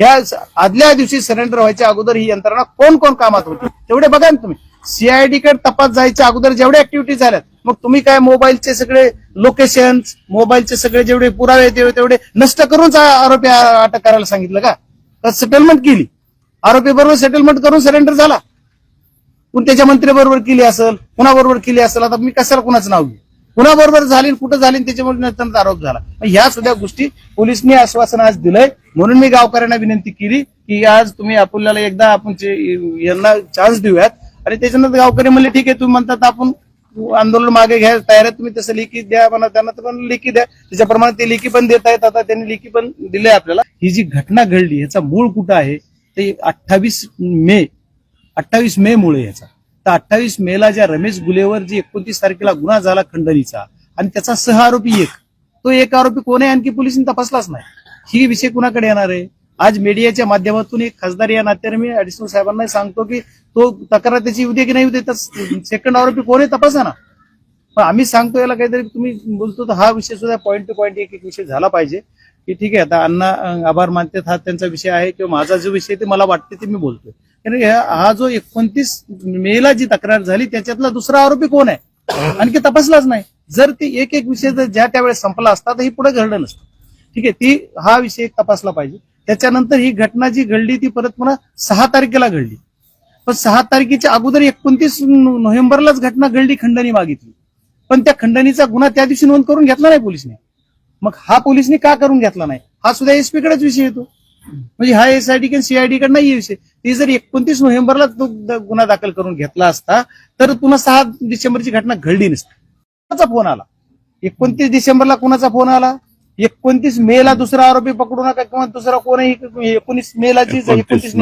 ह्या आदल्या दिवशी सरेंडर व्हायच्या अगोदर ही यंत्रणा कोण कोण कामात होती? तेवढे बघा ना तुम्ही. सीआयडी कडे तपास जायच्या अगोदर जेवढ्या ऍक्टिव्हिटी झाल्यात मग तुम्ही काय मोबाईलचे सगळे लोकेशन मोबाईलचे सगळे जेवढे पुरावे तेवढे तेवढे नष्ट करूनच आरोपी अटक करायला सांगितलं का? सेटलमेंट केली. आरोपी बरोबर सेटलमेंट करून सरेंडर झाला. पण त्याच्या मंत्र्याबरोबर केली असेल कुणाबरोबर केली असेल आता मी कशाला कुणाचं नाव घेऊ? कुणाबरोबर झाली कुठं झाली त्याच्यामुळे नंतर आरोप झाला. ह्या सुद्धा गोष्टी पोलिसनी आश्वासन आज दिलंय. म्हणून मी गावकऱ्यांना विनंती केली की आज तुम्ही आपल्याला एकदा आपण यांना चान्स देऊयात. आणि त्याच्यानंतर गावकरी म्हणले ठीक आहे तुम्ही म्हणतात आपण आंदोलन मागे घ्या तयार तुम्ही तसं लेखी द्या म्हणा त्यांना पण लेखी द्या. त्याच्याप्रमाणे ते लेखी पण देत आहेत. आता त्यांनी लेखी पण दिले आपल्याला. ही जी घटना घडली ह्याचा मूळ कुठं आहे? ते अठ्ठावीस मे अठ्ठावीस मे मुळे याचा. तर अठ्ठावीस मेला ज्या रमेश गुलेवर जी एकोणतीस तारखेला गुन्हा झाला खंडणीचा आणि त्याचा सह आरोपी एक तो एक आरोपी कोण आहे? आणखी पोलिसांनी तपासलाच नाही. ही विषय कुणाकडे येणार आहे? आज मीडियाच्या माध्यमातून एक खासदार या नात्याने मी अडिशनल साहेबांना सांगतो की तो तक्रार त्याची उद्या की नाही उद्या सेकंड आरोपी कोण आहे तपासा ना पण आम्ही सांगतो याला काहीतरी तुम्ही बोलतो तर हा विषय सुद्धा पॉईंट टू पॉईंट एक एक विषय झाला पाहिजे. की ठीक आहे आता अण्णा आभार मानतात हा त्यांचा विषय आहे किंवा माझा जो विषय ते मला वाटते ते मी बोलतोय. हा जो एकोणतीस मेला जी तक्रार झाली त्याच्यातला दुसरा आरोपी कोण आहे? आणखी तपासलाच नाही. जर ती एक एक विषय जर ज्या त्यावेळेस संपला असता तर ही पुढे घडलं नसतं. ठीक आहे ती हा विषय तपासला पाहिजे. त्याच्यानंतर ही घटना जी घडली ती परत पुन्हा सहा तारखेला घडली. पण सहा तारखेच्या अगोदर एकोणतीस नोव्हेंबरलाच घटना घडली खंडणी मागितली. पण त्या खंडणीचा गुन्हा त्या दिवशी नोंद करून घेतला नाही पोलिसने. मग हा पोलिसने का करून घेतला नाही? हा सुद्धा एसपीकडेच विषय येतो. म्हणजे हा एसआयडी किंवा सीआयडी कडे नाही विषय ते जर एकोणतीस नोव्हेंबरला तो गुन्हा दाखल करून घेतला असता तर पुन्हा सहा डिसेंबरची घटना घडली नसती. कुणाचा फोन आला? एकोणतीस डिसेंबरला कुणाचा फोन आला? एकोणतीस मे ला दुसरा आरोपी पकडू नका किंवा दुसरा कोणही एकोणीस मे ला जी एकोणतीस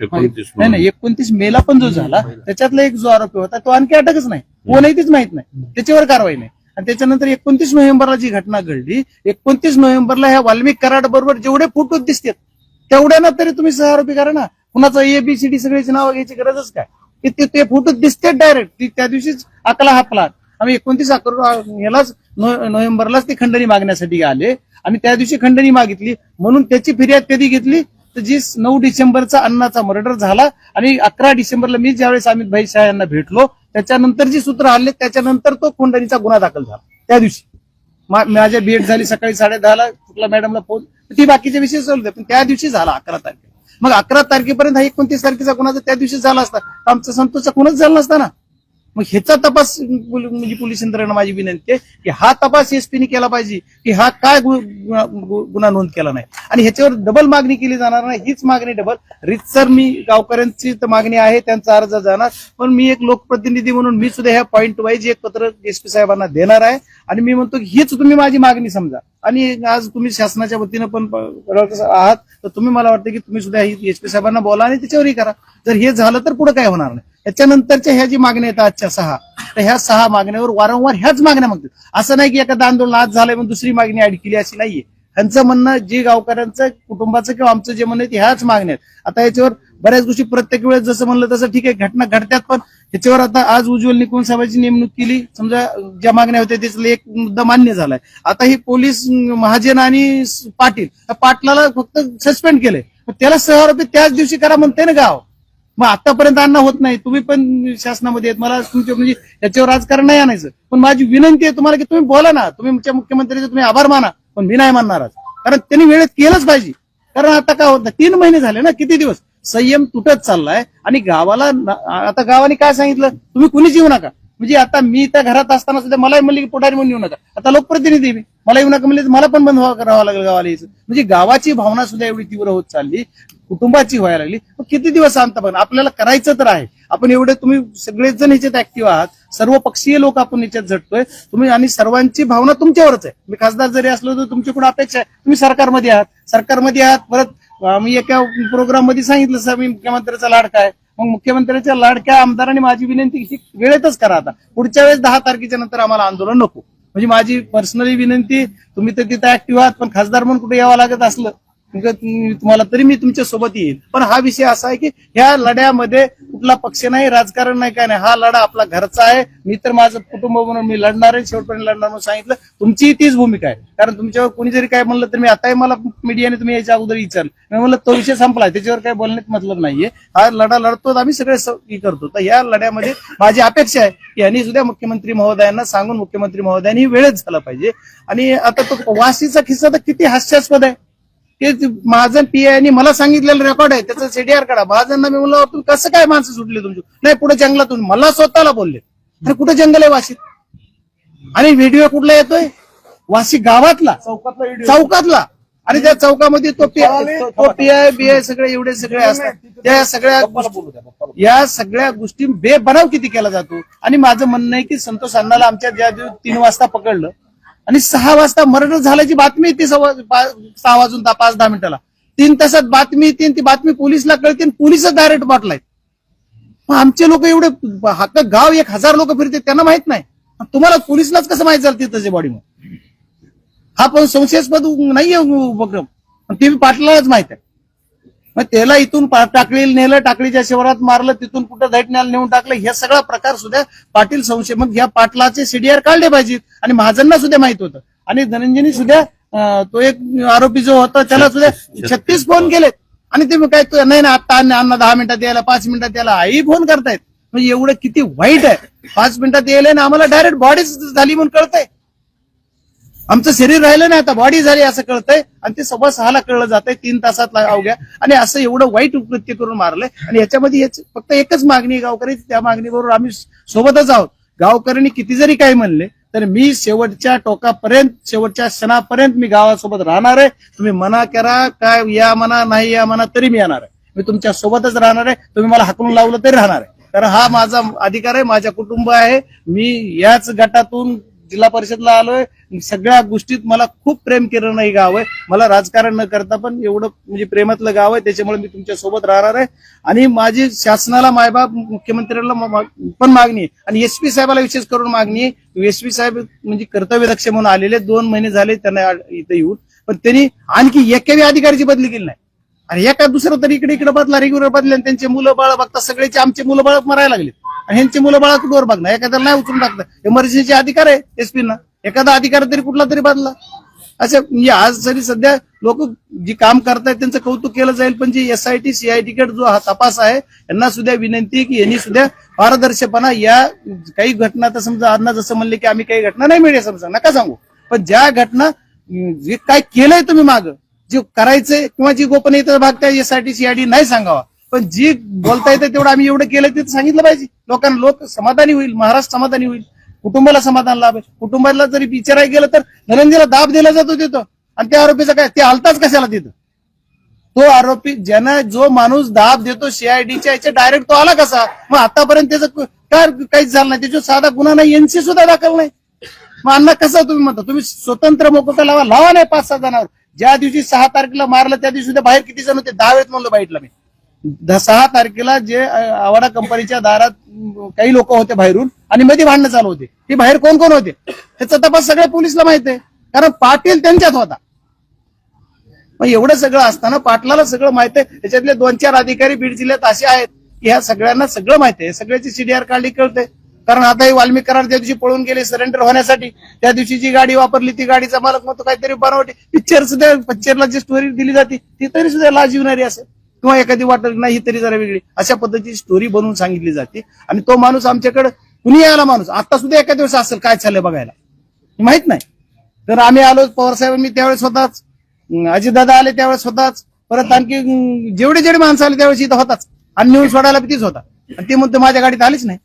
एकोणतीस मे- नाही नाही एकोणतीस मेला पण जो झाला त्याच्यातला एक जो आरोपी होता तो आणखी अटकच नाही. कोणही तीच माहीत नाही. त्याच्यावर कारवाई नाही. आणि त्याच्यानंतर एकोणतीस नोव्हेंबरला जी घटना घडली एकोणतीस नोव्हेंबरला ह्या वाल्मिक कराड बरोबर जेवढे फोटो दिसतात तेवढ्याना तरी तुम्ही सहआरोपी करा ना. कुणाचं एबीसीडी सगळ्याची नावं घ्यायची गरजच काय? की ते ते फोटो दिसतात डायरेक्ट त्या दिवशीच अकला हापला आम्ही एकोणतीस अकरा यालाच नोव्हेंबरलाच ते खंडणी मागण्यासाठी आले. आणि त्या दिवशी खंडणी मागितली. म्हणून त्याची फिर्याद कधी घेतली? तर जी नऊ डिसेंबरचा अन्नाचा मर्डर झाला आणि अकरा डिसेंबरला मी ज्यावेळेस अमित भाई शाह यांना भेटलो त्याच्यानंतर जी सूत्र हल्ले त्याच्यानंतर तो खंडणीचा गुन्हा दाखल झाला. त्या दिवशी. माझ्या भेट झाली सकाळी साडे दहाला शुक्ला मॅडमला फोन ती बाकीचे विषय चालू पण त्या दिवशी झाला अकरा तारखे. मग अकरा तारखेपर्यंत हा एकोणतीस तारखेचा गुन्हा त्या दिवशी झाला असता आमचा संतोषचा कुणच झाला नसता ना? मग ह्याचा तपास म्हणजे पोलीस यंत्रणा माझी विनंती आहे की हा तपास एसपीने केला पाहिजे की हा काय गु- गुन्हा नोंद केला नाही. आणि ह्याच्यावर डबल मागणी केली जाणार नाही हीच मागणी डबल रितसर मी गावकऱ्यांची तर मागणी आहे त्यांचा अर्ज जाणार. पण मी एक लोकप्रतिनिधी म्हणून मी सुद्धा ह्या पॉईंट वाईज एक पत्र एसपी साहेबांना देणार आहे. आणि मी म्हणतो की हीच तुम्ही माझी मागणी समजा. आणि आज तुम्ही शासनाच्या वतीनं पण आहात तर तुम्ही मला वाटतं की तुम्ही सुद्धा एसपी साहेबांना बोला आणि त्याच्यावरही करा. जर हे झालं तर पुढे काय होणार नाही. त्याच्यानंतरच्या ह्या जी मागण्या येतात आजच्या सहा तर ह्या सहा मागण्यावर वारंवार ह्याच मागण्या मागतात असं नाही की एखादं आंदोलन आज झालंय म्हणून दुसरी मागणी ऍड केली अशी नाहीये. ह्यांचं म्हणणं जे गावकऱ्यांचं कुटुंबाचं किंवा आमचं जे म्हणणं आहे ते ह्याच मागण्या आहेत. आता याच्यावर बऱ्याच गोष्टी प्रत्येक वेळेस जसं म्हणलं तसं ठीक आहे घटना घडतात पण त्याच्यावर आता आज उज्ज्वल निकुंज साहेबांची नेमणूक केली. समजा ज्या मागण्या होत्या त्याच्यातला एक मुद्दा मान्य झालाय. आता ही पोलीस महाजन आणि पाटील पाटलाला फक्त सस्पेंड केलंय. त्याला सहआरोपी त्याच दिवशी करा म्हणते ना गाव. मग आतापर्यंत अन्न होत नाही. तुम्ही पण शासनामध्ये आहेत. मला तुमचे म्हणजे याच्यावर राजकारण नाही आणायचं. पण माझी विनंती आहे तुम्हाला की तुम्ही बोला ना. तुम्ही तुमच्या तुम्ही आभार माना. पण मी नाही मानणार आज. कारण त्यांनी वेळेत केलंच पाहिजे. कारण आता काय होत नाही? तीन महिने झाले ना. किती दिवस? संयम तुटत चाललाय. आणि गावाला आता गावाने काय सांगितलं? तुम्ही कुणीच येऊ नका. म्हणजे आता मी त्या घरात असताना सुद्धा मलाही म्हणले की पुढारी म्हणून येऊ नका. आता लोकप्रतिनिधी मी. मला येऊ नका म्हणले मला पण बंद करावं लागेल गावाला यायचं. म्हणजे गावाची भावना सुद्धा एवढी तीव्र होत चालली. कुटुंबाची व्हायला लागली. मग किती दिवस शांत पण आपल्याला करायचं तर आहे. आपण एवढे तुम्ही सगळेच जण ह्याच्यात ऍक्टिव्ह आहात. सर्व पक्षीय लोक आपण याच्यात झटतोय. तुम्ही आणि सर्वांची भावना तुमच्यावरच आहे. मी खासदार जरी असलो तर तुमच्याकडून अपेक्षा आहे? तुम्ही सरकारमध्ये आहात. सरकारमध्ये आहात परत आम्ही एका प्रोग्राममध्ये सांगितलं सर मी मुख्यमंत्र्याचा लाडका आहे. मग मुख्यमंत्र्याच्या लाडक्या आमदारांनी माझी विनंती ही वेळेतच करा आता. पुढच्या वेळेस दहा तारखेच्या नंतर आम्हाला आंदोलन नको. म्हणजे माझी पर्सनली विनंती तुम्ही तर तिथं ऍक्टिव्ह आहात पण खासदार म्हणून कुठे यावं लागत असलं? तुम्हाला तरी मी तुमच्यासोबत येईल पण हा विषय असा आहे की ह्या लढ्यामध्ये कुठला पक्ष नाही राजकारण नाही काय नाही. हा लढा आपला घरचा आहे. मी तर माझं कुटुंब म्हणून मी लढणार आहे. शेवटपर्यंत लढणार म्हणून सांगितलं. तुमचीही तीच भूमिका आहे. कारण तुमच्यावर कोणी जरी काय म्हणलं तर मी आताही मला मीडियाने तुम्ही याच्या अगोदर विचारलं. मी म्हणलं तो विषय संपला त्याच्यावर काय बोलण्यात मतलब नाहीये. हा लढा लढतो आम्ही सगळे करतो. तर या लढ्यामध्ये माझी अपेक्षा आहे की यांनी सुद्धा मुख्यमंत्री महोदयांना सांगून मुख्यमंत्री महोदयांनी वेळच झाला पाहिजे. आणि आता तो वाशीचा किस्सा तर किती हास्यास्पद आहे. ते महाजन पी यांनी मला सांगितलेलं रेकॉर्ड आहे त्याचं सीडीआर काढा. महाजनना मी म्हणलं तुम्ही कसं काय माणसं सुटले तुमची? नाही पुढे जंगलातून. मला स्वतःला बोलले. अरे कुठं जंगल आहे वाशीत? आणि व्हिडिओ कुठला येतोय? वाशी गावातला. चौकातला आणि त्या चौकामध्ये तो पी तो पीआय बीआय सगळे एवढे सगळे असतात. त्या सगळ्या या सगळ्या गोष्टी बेबनाव किती केला जातो? आणि माझं म्हणणं आहे की संतोष अण्णाला आमच्या ज्या तीन वाजता पकडलं आणि सहा वाजता मर्डर झाल्याची बातमी येते सव्वा- सहा वाजून पाच दहा मिनिटाला. तीन तासात बातमी येते ती बातमी पोलिसला कळते आणि पोलिसच डायरेक्ट पाठलाय मग आमचे लोक एवढे हक्क गाव एक हजार लोक फिरते त्यांना माहीत नाही. तुम्हाला पोलिसलाच कसं माहीत झालं तिथं बॉडी मग हा पण संशयास्पद नाहीये उपक्रम. पण ते पाटलालाच माहीत आहे. मग त्याला इथून टाकळी नेलं टाकळीच्या शिवारात मारलं तिथून कुठं दैटण्याला नेऊन टाकलं हे सगळा प्रकार सुद्धा पाटील संशय मग या पाटलाचे सीडीआर काढले पाहिजेत. आणि महाजनना सुद्धा माहीत होतं. आणि धनंजयनी सुद्धा तो एक आरोपी जो होता त्याला सुद्धा छत्तीस फोन केलेत. आणि ते काय तो- नाही ना आता अन्न दहा मिनिटात यायला पाच मिनिटात यायला आई फोन करतायत. म्हणजे एवढं किती वाईट आहे. पाच मिनिटात यायला ना आम्हाला डायरेक्ट बॉडीच झाली म्हणून कळतंय. आमचं शरीर राहिलं नाही आता बॉडी झाली असं कळतंय. आणि ते सव्वा सहाला कळलं जातंय तीन तासात अवघ्या. आणि असं एवढं वाईट कृत्य करून मारलंय. आणि याच्यामध्ये फक्त एकच मागणी आहे गावकऱ्याची त्या मागणीबरोबर आम्ही सोबतच आहोत. गावकऱ्यांनी किती जरी काही म्हणले तर मी शेवटच्या टोकापर्यंत शेवटच्या क्षणापर्यंत मी गावासोबत राहणार आहे. तुम्ही मना करा काय या म्हणा नाही या म्हणा तरी मी येणार आहे. मी तुमच्या सोबतच राहणार आहे. तुम्ही मला हाकलून लावलं तरी राहणार आहे. कारण हा माझा अधिकार आहे माझा कुटुंब आहे. मी याच गटातून जिल्हा परिषदला आलोय. सगळ्या गोष्टीत मला खूप प्रेम केलं नाही गाव आहे. मला राजकारण न करता पण एवढं म्हणजे प्रेमातलं गाव आहे त्याच्यामुळे मी तुमच्यासोबत राहणार आहे. आणि माझी शासनाला मायबाप मुख्यमंत्र्यांना पण मागणी आहे. आणि एसपी साहेबाला विशेष करून मागणी आहे. एसपी साहेब म्हणजे कर्तव्यदक्ष म्हणून आलेले दोन महिने झाले त्यांना इथं इथे येऊन. पण त्यांनी आणखी एकाही अधिकारीची बदली केली नाही. आणि एका दुसरं तरी इकडे इकडे बदला रेग्युलर बदल आणि त्यांचे मुलं बाळ बघता सगळ्याचे आमचे मुलं बाळ मरायला लागले आणि ह्यांची मुलं बाळा कुठवर बघणार? एखाद्याला नाही उचलून टाकतं इमर्जन्सीचे अधिकार आहे एसपी ना एखादा अधिकार तरी कुठला तरी बदला. असं म्हणजे आज जरी सध्या लोक जी काम करतायत त्यांचं कौतुक केलं जाईल पण जे टी सीआयटी कडे जो हा तपास आहे यांना सुद्धा विनंती आहे की यांनी सुद्धा पारदर्शकपणा या काही घटना तर समजा अण्णा जसं म्हणले की आम्ही काही घटना नाही मिळेल समजा नका सांगू. पण ज्या घटना जे काय केलंय तुम्ही माग जे करायचंय किंवा जी गोपनीयता भाग त्या एसआयटी सीआयडी नाही सांगावा पण जी बोलता येते तेवढं आम्ही एवढं केलं ते सांगितलं पाहिजे. लोकांना लोक समाधानी होईल महाराष्ट्र समाधानी होईल. कुटुंबाला समाधान लाभ कुटुंबाला जरी विचारायला गेलं तर धनंजयला दाब दिला जातो तिथं. आणि त्या आरोपीचा काय? ते हलताच कशाला तिथं? तो आरोपी ज्यानं जो माणूस दाब देतो सीआयडीच्या याच्या डायरेक्ट तो आला कसा? मग आतापर्यंत त्याचं काय काहीच झालं नाही? त्याच्यावर साधा गुन्हा नाही एनसी सुद्धा दाखल नाही. मग अण्णा कसं तुम्ही म्हणता? तुम्ही स्वतंत्र मोकोटा लावा. लावा नाही पाच सहा जणांवर. ज्या दिवशी सहा तारखेला मारलं त्या दिवशी बाहेर किती जण होते? दहा वेळेत म्हणलं बाईटला मी. सहा तारखेला जे आवाडा कंपनीच्या दारात काही लोक होते बाहेरून आणि मध्ये भांडणं चालू होते. हे बाहेर कोण कोण होते? त्याचा तपास सगळ्या पोलिसला माहीत आहे. कारण पाटील त्यांच्यात होता. मग एवढं सगळं असताना पाटलाला सगळं माहीत आहे. त्याच्यातले दोन चार अधिकारी बीड जिल्ह्यात असे आहेत की ह्या सगळ्यांना सगळं माहीत आहे. सगळ्याची सीडीआर काढली कळते कारण आता ही वाल्मिक करार त्या दिवशी पळून गेले सरेंडर होण्यासाठी. त्या दिवशी जी गाडी वापरली ती गाडीचा मालक मग तो काहीतरी बनवते पिक्चर सुद्धा पिक्चरला जी स्टोरी दिली जाते ती तरी सुद्धा लाज येणारी असेल. किंवा एखादी वाटत नाही ही तरी जरा वेगळी. अशा पद्धतीची स्टोरी बनवून सांगितली जाते. आणि तो माणूस आमच्याकडे कुणी आला माणूस? आता सुद्धा एका दिवस असेल काय चाललंय बघायला? माहीत नाही. तर आम्ही आलो पवार साहेब मी त्यावेळेस स्वतःच अजितदादा आले त्यावेळेस स्वतःच परत आणखी जेवढे जेवढे माणसं आले त्यावेळेस इथं होताच. आणि नेऊन सोडायला तीच होता. आणि ते म्हणते माझ्या गाडीत आलीच नाही.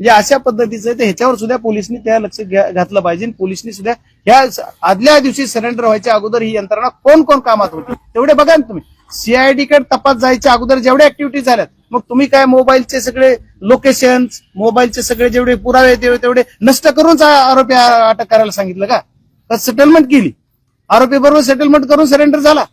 म्हणजे अशा पद्धतीचं तर ह्याच्यावर सुद्धा पोलिसनी त्या लक्ष घातलं पाहिजे. पोलिसांनी सुद्धा ह्या आदल्या दिवशी सरेंडर व्हायच्या अगोदर ही यंत्रणा कोण कोण कामात होती तेवढे बघा ना तुम्ही. सीआयडी कडे तपास जायच्या अगोदर जेवढ्या ऍक्टिव्हिटी झाल्यात मग तुम्ही काय मोबाईलचे सगळे लोकेशन मोबाईलचे सगळे जेवढे पुरावे तेवढे नष्ट करूनच आरोपी अटक करायला सांगितलं का? सेटलमेंट केली. आरोपी बरोबर सेटलमेंट करून सरेंडर झाला.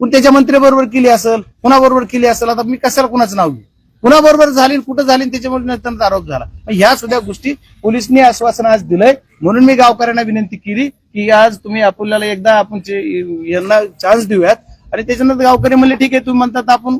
पण त्याच्या मंत्री बरोबर केली असेल कुणाबरोबर केली असेल आता मी कशाला कुणाचं नाव घेऊ? कुणाबरोबर झाली कुठं झाली त्याच्यामुळे नंतर आरोप झाला. मग ह्या सुद्धा गोष्टी पोलिसनी आश्वासन आज दिलंय. म्हणून मी गावकऱ्यांना विनंती केली की आज तुम्ही आपल्याला एकदा आपण यांना चान्स देऊयात. आणि त्याच्यानंतर गावकरी म्हणले ठीक आहे तुम्ही म्हणतात आपण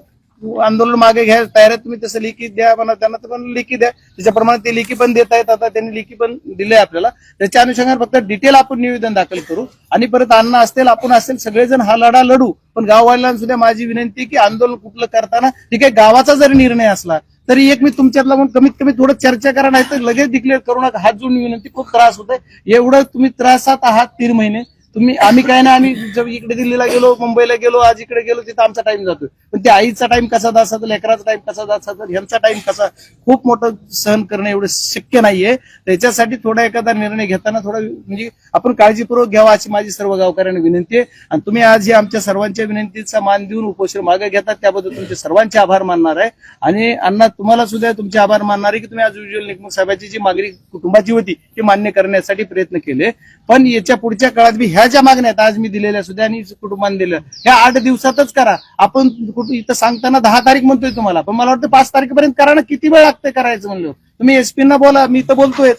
आंदोलन मागे घ्या तयार आहे तुम्ही तसं लिखित द्या म्हणा त्यांना तर पण लिखित द्या. त्याच्याप्रमाणे ते लिखी पण देत आहेत आता त्यांनी लिखी पण दिले आपल्याला. त्याच्या अनुषंगाने फक्त डिटेल आपण निवेदन दाखल करू. आणि परत अण्णा असतील आपण असेल सगळेजण हा लढा लढू. पण गाववाल्यांना सुद्धा माझी विनंती की आंदोलन कुठलं करताना ठीक आहे गावाचा जरी निर्णय असला तरी एक मी तुमच्यातला म्हणून कमीत कमी थोडं चर्चा करा नाही तर लगेच डिक्लेअर करू नका. हात जोडून विनंती खूप त्रास होतोय. एवढं तुम्ही त्रासात आहात तीन महिने. तुम्ही आम्ही काय ना आम्ही इकडे दिल्लीला गेलो मुंबईला गेलो आज इकडे गेलो तिथं आमचा टाइम जातो पण त्या आईचा टाइम कसा जात लेकराचा टाइम कसा जात तर ह्यांचा टाइम कसा खूप मोठं सहन करणं एवढं शक्य नाहीये. त्याच्यासाठी थोडा एखादा निर्णय घेताना थोडा म्हणजे आपण काळजीपूर्वक घ्यावा अशी माझी सर्व गावकऱ्यांना विनंती आहे. आणि तुम्ही आज ही आमच्या सर्वांच्या विनंतीचा मान देऊन उपोषण मागे घेतात त्याबद्दल तुमचे सर्वांचे आभार मानणार आहे. आणि अण्णा तुम्हाला सुद्धा तुमचे आभार मानणार आहे की तुम्ही आज उज्ज्वल निकमुख साहेबांची जी मागणी कुटुंबाची होती ती मान्य करण्यासाठी प्रयत्न केले. पण याच्या पुढच्या काळात बी ह्या ज्या मागण्या आहेत. आज मी दिलेल्या सुद्धा आणि कुटुंबाने दिल्या ह्या आठ दिवसातच करा. आपण इथं सांगताना दहा तारीख म्हणतोय तुम्हाला. पण मला वाटतं पाच तारखेपर्यंत करा ना. किती वेळ लागतंय करायचं म्हणलं? तुम्ही एसपी ना बोला मी तर बोलतोय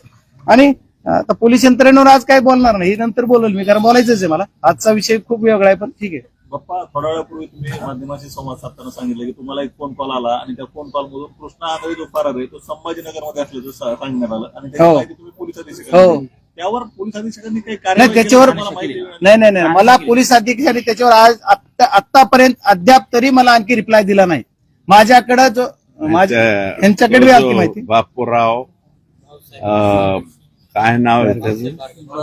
आणि आता पोलीस यंत्रणेवर आज काय बोलणार नाही? हे नंतर बोलल मी कारण बोलायचंच आहे मला. आजचा विषय खूप वेगळा आहे पण ठीक आहे. बाप्पा थोड्या वेळापूर्वी तुम्ही माध्यमाशी संवाद साधताना सांगितलं की तुम्हाला एक फोन कॉल आला आणि त्या फोन कॉल मधून कृष्णा आंधळी जो फरार आहे तो संभाजीनगरमध्ये असल्याचं सांगण्यात आलं. आणि त्याची हो. माहिती तुम्ही पोलीस अधीक्षकांना हो. दिली. त्यावर पोलीस अधीक्षकांनी काही नाही त्याच्यावर केली? माहिती? नाही. नाही नाही मला पोलीस अधीक्षकांनी त्याच्यावर आज आत्ता- आत्तापर्यंत अद्याप तरी मला आणखी रिप्लाय दिला नाही. माझ्याकडे जो माझ्या यांच्याकडे बी आलती माहिती. बापूराव अं, काय नाव आहे त्याचं?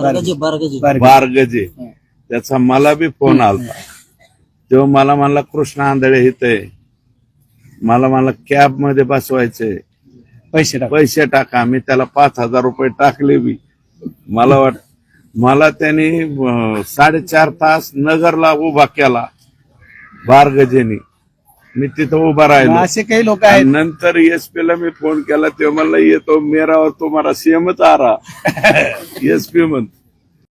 बारगाजी बारगाजी. बरं. बारगजे. त्याचा मला बी फोन आलता. तेव्हा मला म्हणला कृष्ण आंधळे इथे मला मला कॅबमध्ये बसवायचंय. पैसे टाक. पैसे टाका. मी त्याला पाच हजार रुपये टाकले बी. मला वाट मला त्यांनी साडेचार तास नगरला उभा केला. बारगजेनी. मी तिथं उभा राहिलो. असे काही लोक आहेत. नंतर एसपी ला मी फोन केला तेव्हा म्हणला येतो मेरा और तुम्हारा सीएमच आ रहा. एसपी म्हणतो.